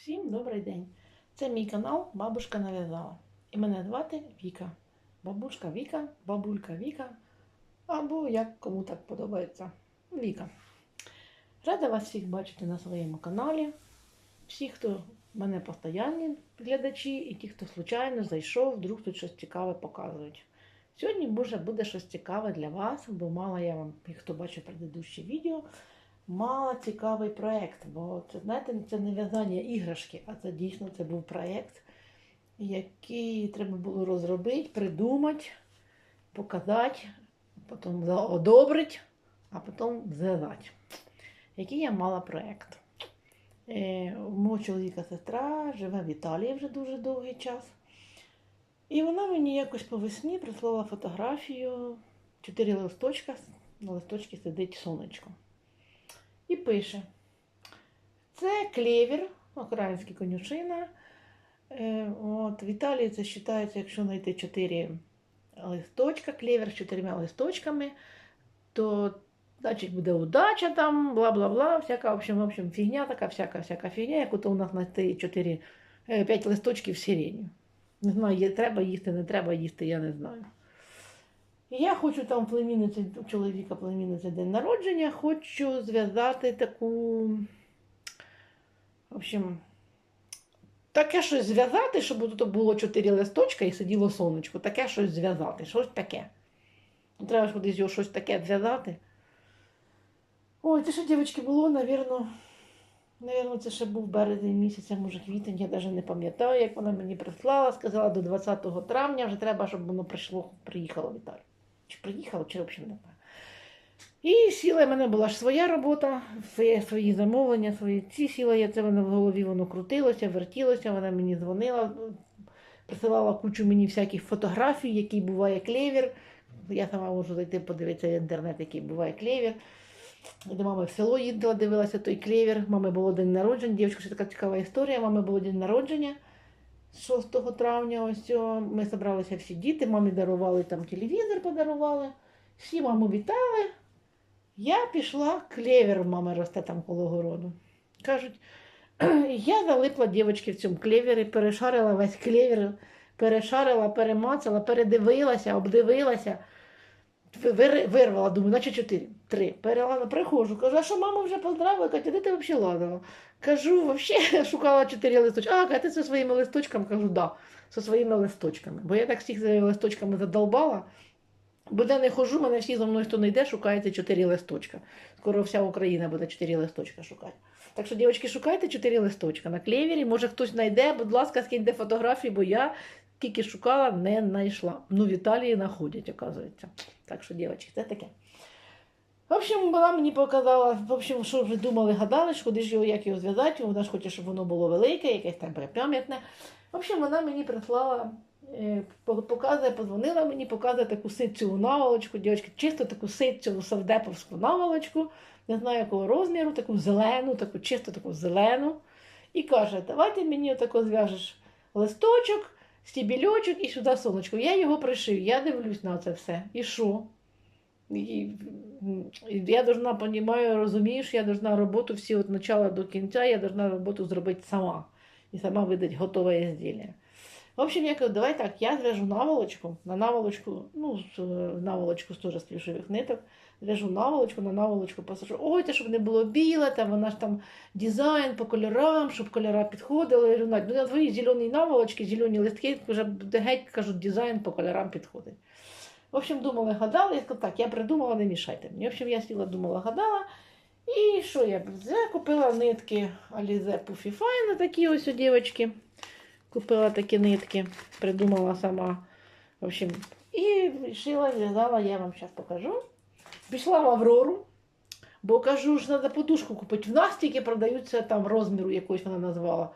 Всім добрий день! Це мій канал Бабушка нав'язала. І мене звати Віка. Бабушка Віка, бабулька Віка. Або як кому так подобається. Віка. Рада вас всіх бачити на своєму каналі. Всі, хто мене постоянні глядачі, і ті, хто случайно зайшов, вдруг тут щось цікаве показують. Сьогодні може буде щось цікаве для вас, бо мало я вам, хто бачив предыдущі відео, мала цікавий проєкт, бо це, знаєте, це не в'язання іграшки, а це дійсно це був проєкт, який треба було розробити, придумати, показати, потім одобрити, а потім зв'язати. Який я мала проєкт. Е, мого чоловіка сестра живе в Італії вже дуже довгий час. І вона мені якось по весні прислала фотографію, чотири листочка, на листочці сидить сонечко. І пише: це клевір, український конюшина. Е, от, в Італії це вважається, якщо знайти чотири листочка, клевір з чотирма листочками, то значить буде удача там, бла-бла-бла, всяка, в общем, в общем, фігня така, всяка, всяка фігня, як ото у нас знайти 4, 5 листочків сирені. Не знаю, є, треба їсти, не треба їсти, я не знаю. І я хочу там племінниці, у чоловіка племінниці день народження, хочу зв'язати таку. В общем, таке щось зв'язати, щоб тут було чотири листочка і сиділо сонечко. Таке щось зв'язати. Щось таке. Треба ж кудись його щось таке зв'язати. Ой, це ще, дівчатки, було, навірно, навірно, це ще був березень місяця, може квітень, я навіть не пам'ятаю, як вона мені прислала, сказала до 20 травня вже треба, щоб воно прийшло, приїхало в Італію. Чи приїхало, чи взагалі не знаю. І сіла, в мене була ж своя робота, своє, свої замовлення, свої ці сіла, я це воно в голові воно крутилося, вертілося, вона мені дзвонила, присилала кучу мені всяких фотографій, який буває клевір. Я сама можу зайти подивитися в інтернет, який буває клевір. До мами в село їздила, дивилася той клевір. Мами було день народження. Дівчинка, ще така цікава історія. Мами було день народження 6 травня. Ось. Ми зібралися всі діти. Мамі дарували там телевізор, подарували. Всі маму вітали. Я пішла, клевір в мами росте там коло городу. Кажуть, я залипла дівчинки в цьому клевері, перешарила весь клевір, перешарила, перемацала, передивилася, обдивилася. Вир- Вирвала, думаю, наче чотири. Три. Перелала, приходжу, кажу, а що мама вже поздравила, Катя, де ти взагалі ладила? Кажу, взагалі шукала чотири листочки. А, Катя, зі своїми листочками? Кажу, да, зі своїми листочками. Бо я так всіх своїми листочками задолбала. Бо де не хожу, мене всі за мною хто не йде, шукається чотири листочка. Скоро вся Україна буде чотири листочка шукати. Так що, дівчатки, шукайте чотири листочка на клевері. Може хтось знайде, будь ласка, скиньте фотографії, бо я скільки шукала, не знайшла. Ну, в Італії знаходять, оказується. Так що, дівчатки, це таке. В общем, вона мені показала, в общем, що вже думали, гадали, що куди ж його, як його зв'язати. Вона ж хоче, щоб воно було велике, якесь там пам'ятне. В общем, вона мені прислала, е, показує, подзвонила мені, показує таку ситцеву наволочку, дівчатки, чисто таку ситцеву савдеповську наволочку, не знаю якого розміру, таку зелену, таку чисто таку зелену. І каже, давайте мені отако зв'яжеш листочок, стібільочок і сюди сонечко. Я його пришив, я дивлюсь на це все. І що? І, я должна, понімаю, розумієш, я должна роботу всі від початку до кінця, я должна роботу зробити сама. І сама видати готове ізділля. В общем, я кажу, давай так, я зв'яжу наволочку, на наволочку, ну, е, наволочку з теж з плюшевих ниток, зв'яжу наволочку, на наволочку посажу. Ой, щоб не було біле, там вона ж там дизайн по кольорам, щоб кольора підходили. Я Надь, ну на твої зелені наволочки, зелені листки, вже геть, кажуть, дизайн по кольорам підходить. В общем, думали, гадали, я сказала, так, я придумала, не мішайте мені. В общем, я сіла, думала, гадала. І що я? Купила нитки Alize Puffy Fine, такі ось у дівчатки. Купила такі нитки, придумала сама. В общем, і вирішила, зв'язала, я вам зараз покажу. Пішла в Аврору, бо кажу, що треба подушку купити. В нас тільки продаються там розміру якось вона назвала.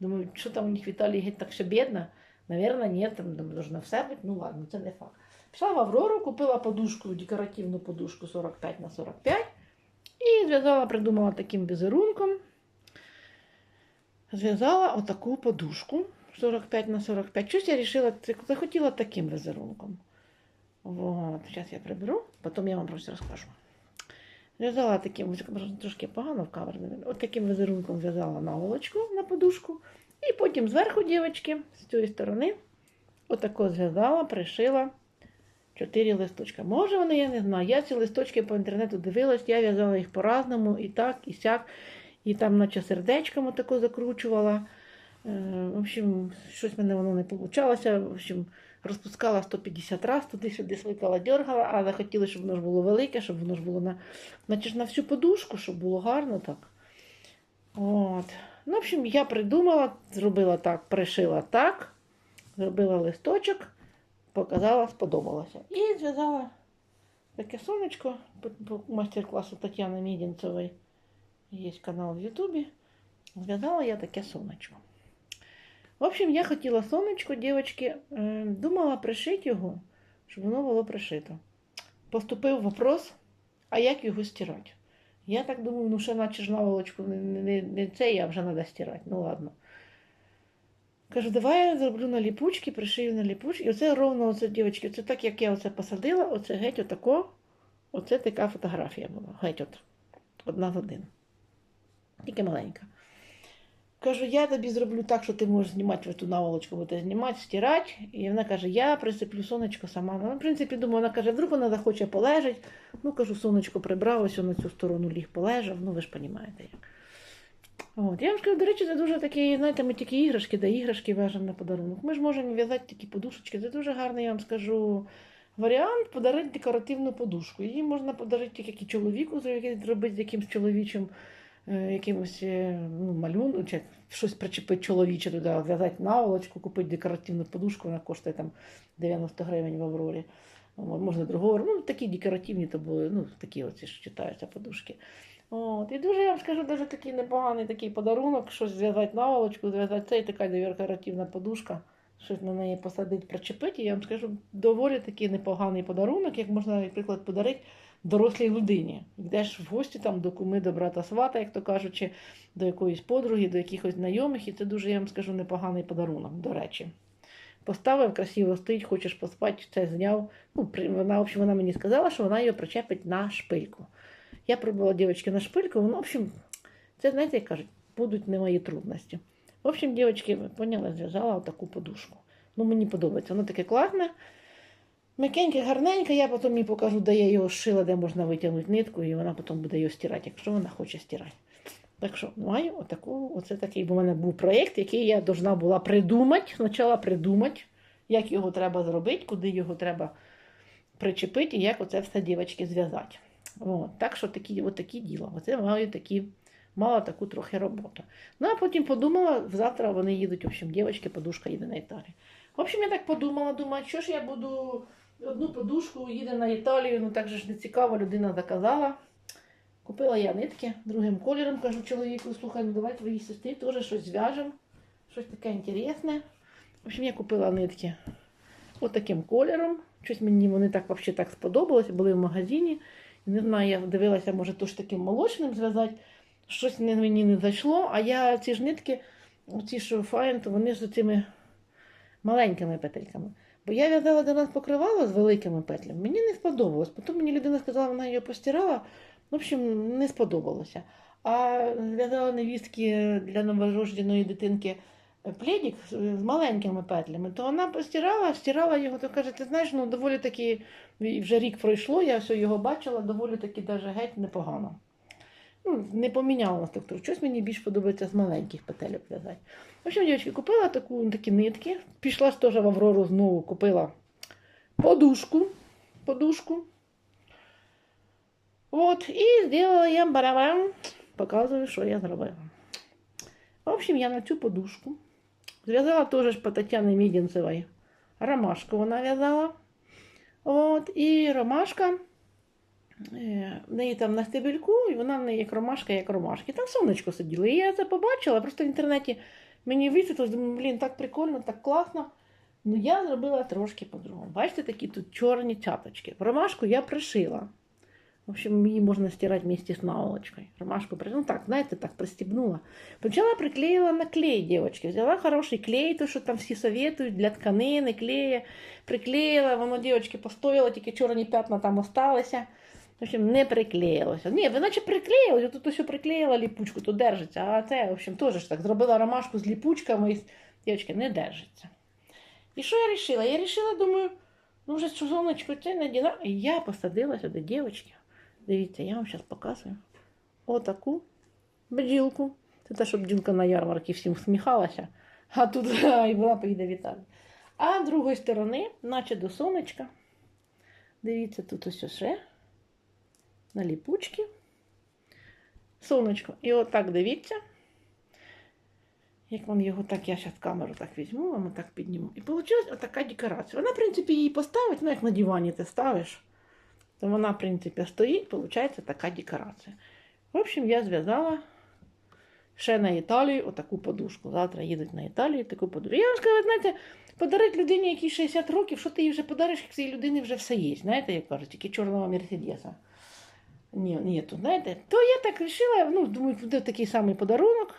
Думаю, що там у них в Італії геть так все бідно? Наверное, ні, там должно все бути. Ну ладно, це не факт. Пішла в Аврору, купила подушку, декоративну подушку 45 на 45 і зв'язала, придумала таким візерунком. Зв'язала отаку подушку 45 на 45. Щось я вирішила, захотіла таким візерунком. Вот. Зараз я приберу, потім я вам просто розкажу. В'язала таким, трошки погано в камері, от таким візерунком в'язала наволочку на подушку. І потім зверху, дівчатки, з цієї сторони, отако зв'язала, пришила чотири листочка. Може вони, я не знаю. Я ці листочки по інтернету дивилась, я в'язала їх по-разному, і так, і сяк. І там, наче сердечком тако закручувала. Е, В общем, щось в мене воно не вийшло. В общем, розпускала 150 разів, туди-сюди свикала, дергала, але хотіла, щоб воно ж було велике, щоб воно ж було на, ж на всю подушку, щоб було гарно так. От. Ну, в общем, я придумала, зробила так, пришила так, зробила листочок, показала, сподобалося. І зв'язала таке сонечко по майстер-класу Тетяни Мідінцевої. Є канал в Ютубі. Зв'язала я таке сонечко. В общем, я хотіла сонечко, дівчатки, думала пришити його, щоб воно було пришито. Поступив вопрос, а як його стирати? Я так думаю, ну ще наче ж наволочку не, не, не це, я вже треба стирати. Ну ладно. Кажу, давай я зроблю на ліпучки, пришию на ліпучки. І оце ровно, оце, дівчатки, це так, як я оце посадила, оце геть отако, оце така фотографія була. Геть от. Одна в один. Тільки маленька. Кажу, я тобі зроблю так, що ти можеш знімати ту наволочку, будете знімати, стирати. І вона каже, я присиплю сонечко сама. Ну, в принципі, думаю, вона каже, вдруг вона захоче полежать. Ну, кажу, сонечко прибрав, ось на цю сторону ліг полежав. Ну, ви ж розумієте як. От. Я вам скажу, до речі, це дуже такі, знаєте, ми тільки іграшки, да іграшки вяжемо на подарунок. Ми ж можемо в'язати такі подушечки. Це дуже гарний, я вам скажу, варіант подарити декоративну подушку. Її можна подарити тільки чоловіку, зробити якимсь чоловічим якимось е, ну, малюнком, чи щось причепити чоловіче туди, зв'язати наволочку, купити декоративну подушку, вона коштує там 90 гривень в Аврорі. Можна другого, ну такі декоративні то були, ну такі оці ж читаються подушки. От. І дуже я вам скажу, дуже такий непоганий такий подарунок, щось зв'язати наволочку, зв'язати це і така декоративна подушка, щось на неї посадити, причепити. І я вам скажу, доволі такий непоганий подарунок, як можна, наприклад, подарити дорослій людині. Йдеш в гості там до куми, до брата свата, як то кажуть, чи до якоїсь подруги, до якихось знайомих, і це дуже, я вам скажу, непоганий подарунок, до речі. Поставив, красиво стоїть, хочеш поспати, це зняв. Ну, вона, в общем, вона мені сказала, що вона його причепить на шпильку. Я пробувала дівчатки на шпильку, ну, в общем, це, знаєте, як кажуть, будуть не мої трудності. В общем, дівчатки, ви поняли, зв'язала таку подушку. Ну, мені подобається, воно таке класне. М'якеньке, гарненьке, я потім їй покажу, де я його шила, де можна витягнути нитку, і вона потім буде його стирати, якщо вона хоче стирати. Так що маю отаку, оце такий, бо в мене був проєкт, який я должна була придумати, спочатку придумати, як його треба зробити, куди його треба причепити, і як оце все дівчатки зв'язати. Так що такі, от діла. Оце маю такі, мала таку трохи роботу. Ну, а потім подумала, завтра вони їдуть, в общем, дівчатки, подушка їде на Італію. В общем, я так подумала, думаю, що ж я буду одну подушку, їде на Італію, ну так же ж не цікаво, людина заказала. Купила я нитки другим кольором, кажу чоловіку, слухай, ну давай твоїй сестрі теж щось зв'яжемо, щось таке інтересне. В общем, я купила нитки от кольором. Щось мені вони так взагалі так сподобалось, були в магазині. Не знаю, я дивилася, може, то ж таким молочним зв'язати. Щось мені не зайшло, а я ці ж нитки, ці що файн, то вони з цими маленькими петельками. Бо я в'язала до нас покривало з великими петлями. Мені не сподобалось. Потім мені людина сказала, вона її постирала. В общем, не сподобалося. А в'язала невістки для новорожденої дитинки пледик з з маленькими петлями, то вона постирала, стирала його, то каже, ти знаєш, ну доволі таки, вже рік пройшло, я все його бачила, доволі таки даже геть непогано. Ну, не поміняла на структуру. Щось мені більш подобається з маленьких петель в'язати. В общем, дівчатки, купила таку, такі нитки. Пішла ж теж в Аврору знову, купила подушку. подушку. От, і зробила я барабан. Показую, що я зробила. В общем, я на цю подушку зв'язала теж по Тетяні Мідінцевій. Ромашку вона в'язала. От, і ромашка. Е, В неї там на стебельку, і вона в неї як ромашка, як ромашки. Там сонечко сиділо. І я це побачила, просто в інтернеті мені висвітлилось, думаю, блін, так прикольно, так класно. Ну, я зробила трошки по-другому. Бачите, такі тут чорні цяточки. Ромашку я пришила. В общем, її можна стирати вместе з наволочкою. Ромашку. Ну так, знаєте, так пристібнула. Почала приклеїла на клей, дівчатки. Взяла хороший клей, то що там всі советують для тканини, клея. Приклеїла, воно, дівчатки, постояло, тільки чорні п'ятна там осталися. Общем, не приклеїлося. Ні, ви наче приклеїлося, тут ось приклеїла ліпучку, то держиться. А це, в общем, теж так. Зробила ромашку з ліпучками і дівчатки, не держиться. І що я вирішила? Я вирішила, думаю, ну вже сонечко це не діла. І я посадила сюди дівчатки. Дивіться, я вам зараз показую. Отаку бджілку. Це те, щоб бджілка на ярмарці всім всміхалася, а тут і вона поїде вітати. А з другої сторони, наче до сонечка. Дивіться, тут ось ще на ліпучки. Сонечко. І отак дивіться. Як вам його так, я зараз камеру так візьму, вам так підніму. І вийшла отака декорація. Вона, в принципі, її поставить, ну як на дивані ти ставиш, то вона, в принципі, стоїть, виходить така декорація. В общем, я зв'язала ще на Італію отаку подушку. Завтра їдуть на Італію таку подушку. Я вам скажу, знаєте, подарити людині, якій 60 років, що ти їй вже подариш, як цієї людини вже все є. Знаєте, як кажуть, тільки чорного Мерседеса. Ні, тут, знаєте, то я так вирішила, ну, думаю, буде такий самий подарунок.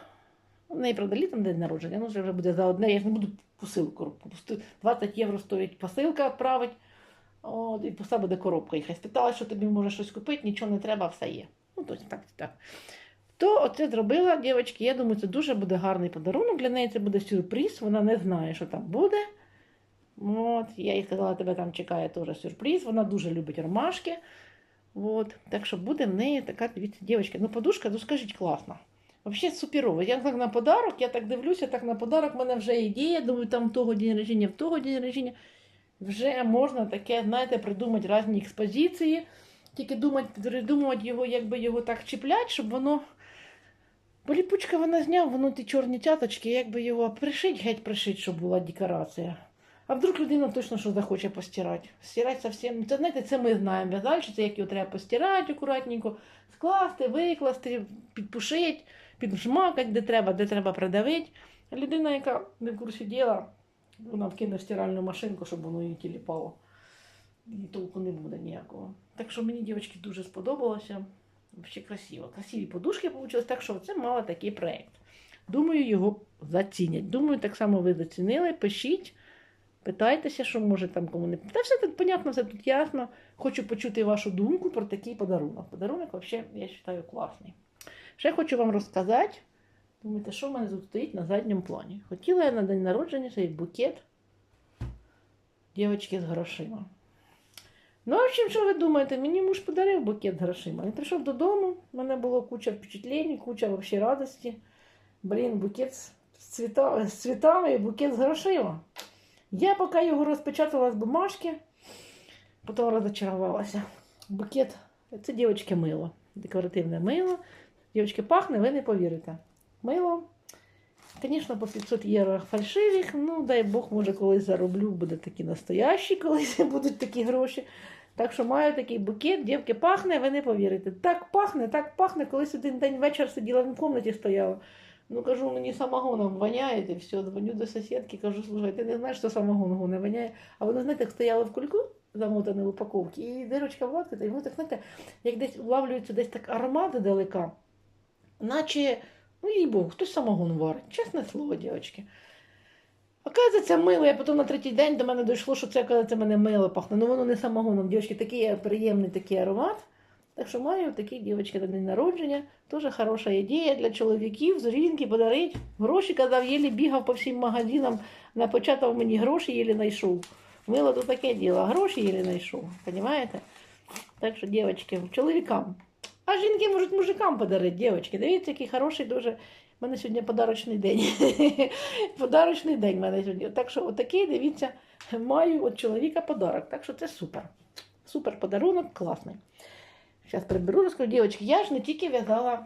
У неї, правда, літом день народження, ну вже буде за одне, я ж не буду посилку. пусти- 20 євро стоїть посилка відправити. От, і все буде коробка. І хай спитала, що тобі може щось купити, нічого не треба, все є. Ну, тобто так, так. То оце зробила, дівчатки, я думаю, це дуже буде гарний подарунок. Для неї це буде сюрприз, вона не знає, що там буде. От, я їй сказала, тебе там чекає теж сюрприз. Вона дуже любить ромашки. От, так що буде в неї така, дивіться. Ну, подушка, ну скажіть, класна. Взагалі суперово. Я так на подарок, я так дивлюся, так на подарок, в мене вже ідея, думаю, там того день рождення, в того день рождення. Вже можна таке, знаєте, придумати різні експозиції, тільки думати, придумувати його, якби його так чіплять, щоб воно. Бо ліпучка вона зняв, воно ті чорні цяточки, якби його пришить, геть пришить, щоб була декорація. А вдруг людина точно що захоче постирати. Стирати зовсім. Це знаєте, це ми знаємо. В'язальщиця, як його треба постирати акуратненько, скласти, викласти, підпушити, піджмакати, де треба, де треба придавити. А людина, яка не в курсі діла, вона вкине в стиральну машинку, щоб воно її тіліпало. І толку не буде ніякого. Так що мені, дівчатки, дуже сподобалося. Взагалі красиво. Красиві подушки вийшли, так що це мало такий проєкт. Думаю, його зацінять. Думаю, так само ви зацінили. Пишіть, питайтеся, що може там кому не. Та все тут понятно, все тут ясно. Хочу почути вашу думку про такий подарунок. Подарунок, взагалі, я вважаю, класний. Ще хочу вам розказати. Думаєте, що в мене тут стоїть на задньому плані? Хотіла я на день народження цей букет дівчатки з грошима. Ну, в общем, що ви думаєте? Мені муж подарив букет грошима. Він прийшов додому, в мене було куча впечатлень, куча вообще радості. Блін, букет з, цвіта... з цвітами і букет з грошима. Я поки його розпечатала з бумажки, потім розочарувалася. Букет це дівчатки мило, декоративне мило. Дівчатки пахне, ви не повірите. Мило. Звісно, по 500 євро фальшивих. Ну, дай Бог, може, колись зароблю, буде такі настоящі, колись будуть такі гроші. Так що маю такий букет, дівки пахне, ви не повірите. Так пахне, так пахне. Колись один день вечір сиділа в кімнаті стояла. Ну, кажу, мені самогоном воняє, і все, дзвоню до сусідки, кажу, слухай, ти не знаєш, що самогоном не воняє. А воно, знаєте, стояло в кульку, замотане в упаковці, і дирочка владка, і воно так, знаєте, як десь влавлюється десь так аромати далека, наче, ну їй Бог, хтось самогон варить. Чесне слово, дівчатки. Оказується, мило, я потім на третій день до мене дійшло, що це, оказується, мене мило пахне. Ну воно не самогоном, дівчатки, такий приємний такий аромат. Так що маю такі дівчатки на день народження. Дуже хороша ідея для чоловіків, з жінки подарить. Гроші, казав, єлі бігав по всім магазинам, напечатав мені гроші, єлі знайшов. Мило то таке діло, гроші єлі знайшов. Понимаєте? Так що, дівчатки, чоловікам. А жінки можуть мужикам подарити, дівчатки. Дивіться, який хороший дуже. У мене сьогодні подарочний день. подарочний день в мене сьогодні. Так що, отакий, дивіться, маю від чоловіка подарок. Так що це супер. Супер подарунок, класний. Зараз приберу, розкажу, дівчатки, я ж не тільки в'язала.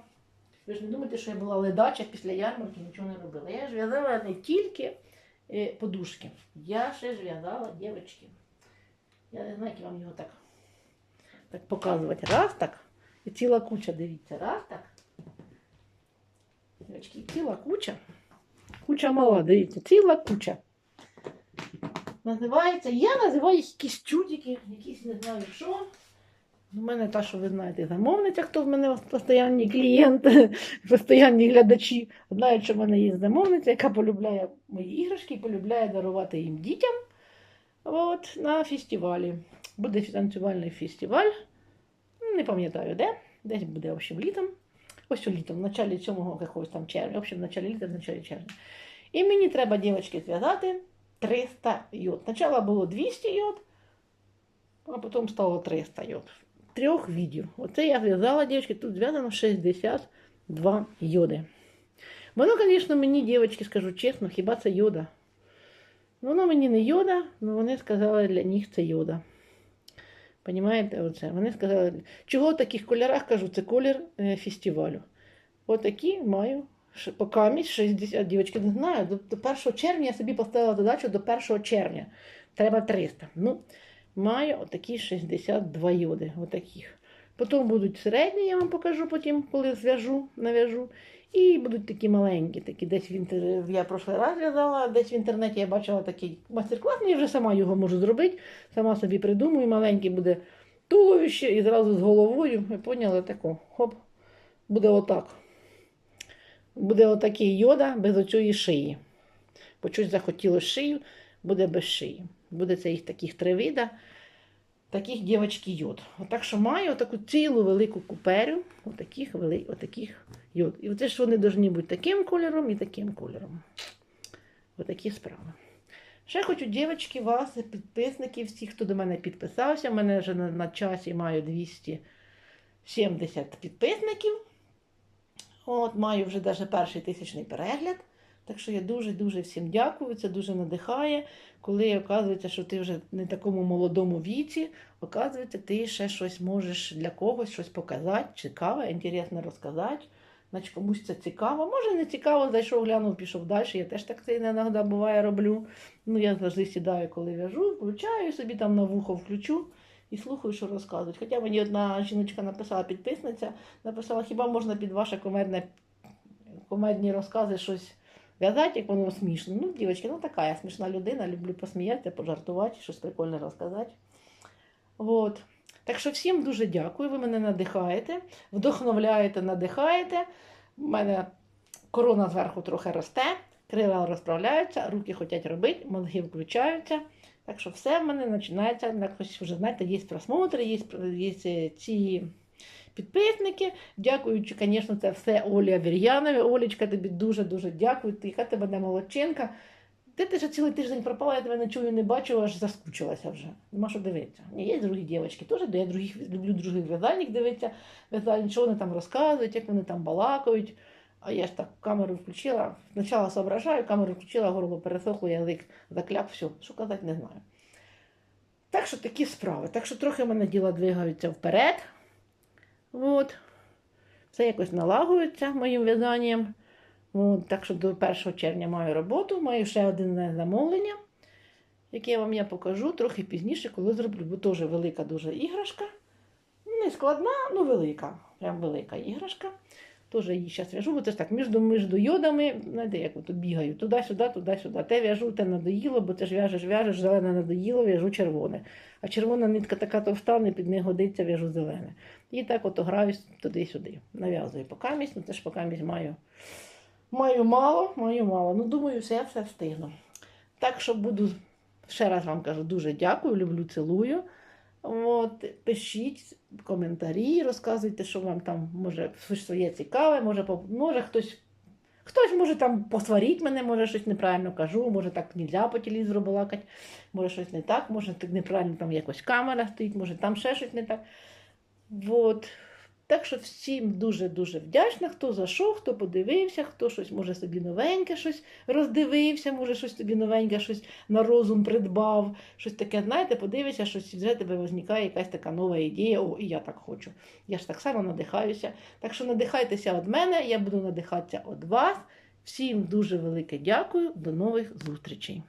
Ви ж не думаєте, що я була ледача після ярмарки, нічого не робила. Я ж в'язала не тільки е, подушки. Я ще ж в'язала дівчатки. Я не знаю, як вам його так, так показувати. Раз так. І ціла куча, дивіться, раз так. Дівчатки, ціла куча. Куча мала, дивіться, ціла куча. Називається, я називаю їх якісь чудики, якісь не знаю що. У мене та, що ви знаєте, замовниця, хто в мене постійні клієнти, постійні глядачі. Знають, що в мене є замовниця, яка полюбляє мої іграшки полюбляє дарувати їм дітям от, на фестивалі. Буде танцювальний фестиваль. не пам'ятаю де, десь буде, в общем, літом. Ось у літом, в началі цього якогось там червня, в общем, в началі літа, в началі червня. І мені треба, дівчатки, зв'язати 300 йод. Спочатку було 200 йод, а потім стало 300 йод. Трьох відео. Оце я зв'язала, дівчатки, тут зв'язано 62 йоди. Воно, звісно, мені, дівчатки, скажу чесно, хіба це йода? Воно мені не йода, але вони сказали, для них це йода. Понімаєте, оце? Вони сказали, чого в таких кольорах кажу, це колір е, фестивалю. Отакі маю по камість 60 дівчатки, не знаю. До, до 1 червня я собі поставила задачу до 1 червня. Треба 300. Ну, маю отакі 62 йоди. Отаких. Потім будуть середні, я вам покажу потім, коли зв'яжу, нав'яжу. І будуть такі маленькі, такі десь в інтер... я прошлий раз в'язала, десь в інтернеті я бачила такий майстер-клас, ну я вже сама його можу зробити. Сама собі придумаю, маленький буде туловище і зразу з головою. Ви поняли тако? Хоп, буде отак. Буде отакий йода без оцієї шиї. Щось захотіло шию, буде без шиї. Буде це їх таких три вида. Таких дівчатки йод. Отак що маю таку цілу велику куперю, отаких, вели... отаких йод. І оце ж вони повинні бути таким кольором і таким кольором. Отакі справи. Ще хочу, дівчатки, вас, підписників, всіх, хто до мене підписався. У мене вже на, на часі маю 270 підписників. От, маю вже навіть перший тисячний перегляд. Так що я дуже-дуже всім дякую. Це дуже надихає, коли оказується, що ти вже не такому молодому віці, оказується, ти ще щось можеш для когось щось показати, цікаве, інтересно розказати. Значить, комусь це цікаво. Може, не цікаво, зайшов, глянув, пішов далі. Я теж так це іноді буває роблю. Ну, я завжди сідаю, коли в'яжу, включаю собі там на вухо включу і слухаю, що розказують. Хоча мені одна жіночка написала, підписниця, написала, хіба можна під ваше комедне, комедні розкази щось в'язати, як воно смішно. Ну, дівчатки, ну така я смішна людина, люблю посміятися, пожартувати, щось прикольне розказати. От. Так що всім дуже дякую. Ви мене надихаєте, вдохновляєте, надихаєте. У мене корона зверху трохи росте, крила розправляються, руки хочуть робити, мозги включаються. Так що все в мене починається. Вже знаєте, є просмотри, є, є ці підписники. Дякуючи, звісно, це все Олі Авір'янові. Олічка, тобі дуже-дуже дякую. Ти яка тебе не молодчинка. Ти ти ж цілий тиждень пропала, я тебе не чую, не бачу, аж заскучилася вже. Нема що дивитися. Ні, є другі дівчатки теж, я других, люблю других в'язальник дивитися, в'язальник, що вони там розказують, як вони там балакають. А я ж так камеру включила. Спочатку соображаю, камеру включила, горло пересохло, язик закляк, все, що казати, не знаю. Так що такі справи. Так що трохи мене діла двигаються вперед. От. Все якось налагується моїм в'язанням. От, так що до 1 червня маю роботу, маю ще одне замовлення, яке вам я покажу трохи пізніше, коли зроблю. Бо теж велика дуже іграшка. Не складна, ну велика. Прям велика іграшка. Теж її зараз в'яжу, бо це ж так між, між йодами, знаєте, як от бігаю, туди-сюди, туди-сюди. Те в'яжу, те надоїло, бо це ж в'яжеш, в'яжеш, зелене надоїло, в'яжу червоне. А червона нитка така товста, не під не годиться, в'яжу зелене. І так от граюсь туди-сюди. Нав'язую покамість, ну це ж покамість маю. Маю мало, маю мало. Ну, думаю, все все встигну. Так що буду, ще раз вам кажу, дуже дякую, люблю, цілую. От, пишіть коментарі, розказуйте, що вам там може своє цікаве, може, може хтось. Хтось може там посваріть мене, може щось неправильно кажу, може так не по телевізору балакати, може щось не так, може неправильно там якось камера стоїть, може там ще щось не так. От. Так що всім дуже-дуже вдячна, хто зайшов, хто подивився, хто щось може собі новеньке щось роздивився, може щось собі новеньке, щось на розум придбав, щось таке, знаєте, подивишся, щось вже тебе виникає якась така нова ідея, о, і я так хочу. Я ж так само надихаюся. Так що надихайтеся від мене, я буду надихатися від вас. Всім дуже велике дякую, до нових зустрічей.